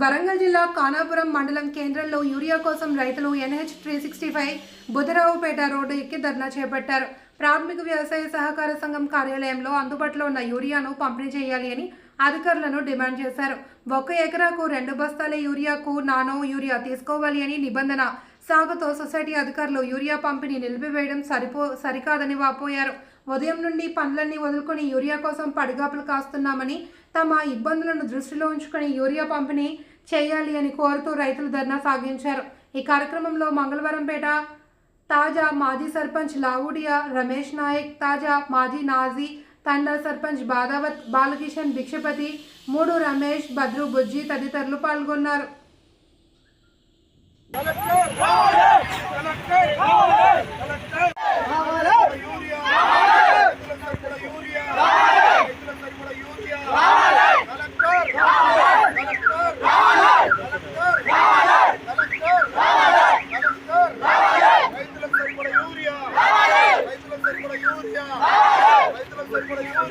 వరంగల్ జిల్లా కానాపురం మండలం కేంద్రంలో యూరియా కోసం రైతులు NH three sixty five Budharaopet road ఎక్కి ధర్నా చేపట్టారు. ప్రాథమిక వ్యవసాయ సహకార సంఘం కార్యాలయంలో అందుబాటులో ఉన్న యూరియాను పంపిణీ చేయాలి అని అధికారులను డిమాండ్ చేశారు. ఒక ఎకరాకు రెండు బస్తాల యూరియాకు నానో యూరియా తీసుకోవాలి అని నిబంధన సాగుతో సొసైటీ అధికారులు యూరియా పంపిణీ నిలిపివేయడం సరిపో సరికాదని వాపోయారు. ఉదయం నుండి పనులన్నీ వదులుకొని యూరియా కోసం పడిగాపులు కాస్తున్నామని తమ ఇబ్బందులను దృష్టిలో ఉంచుకొని యూరియా పంపిణీ చేయాలి అని కోరుతూ రైతులు ధర్నా సాగించారు. ఈ కార్యక్రమంలో మంగళవారంపేట తాజా మాజీ సర్పంచ్ లావుడియా రమేష్ నాయక్ తాజా మాజీ నాజీ తండా సర్పంచ్ బాదావత్ బాలకిషన్ భిక్షపతి మూడు రమేష్ భద్రు బుజ్జి తదితరులు పాల్గొన్నారు.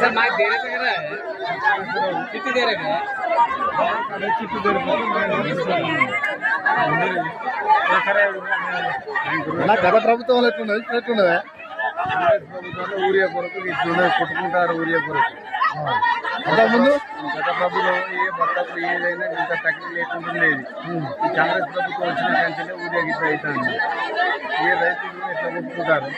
सर माइक दे रहे थे क्या कितनी दे रहे थे నా గత ప్రభుత్వంలో ఎట్లున్నది ఇప్పుడు ఎట్లున్నదా ప్రభుత్వంలో ఊరియా కొరకు ఇట్లున్నది కొట్టుకుంటారు ఊరియా కొరకు అంతకుముందు? గత ప్రభుత్వం ఏ భర్తకు ఏదైనా ఇంత తక్కువ లేకుండా ఉండేది ఈ కాంగ్రెస్ ప్రభుత్వం వచ్చిన కంటే ఊరియా గిట్ల అవుతుంది ఏ రైతులు ఎట్లా కొట్టుకుంటారు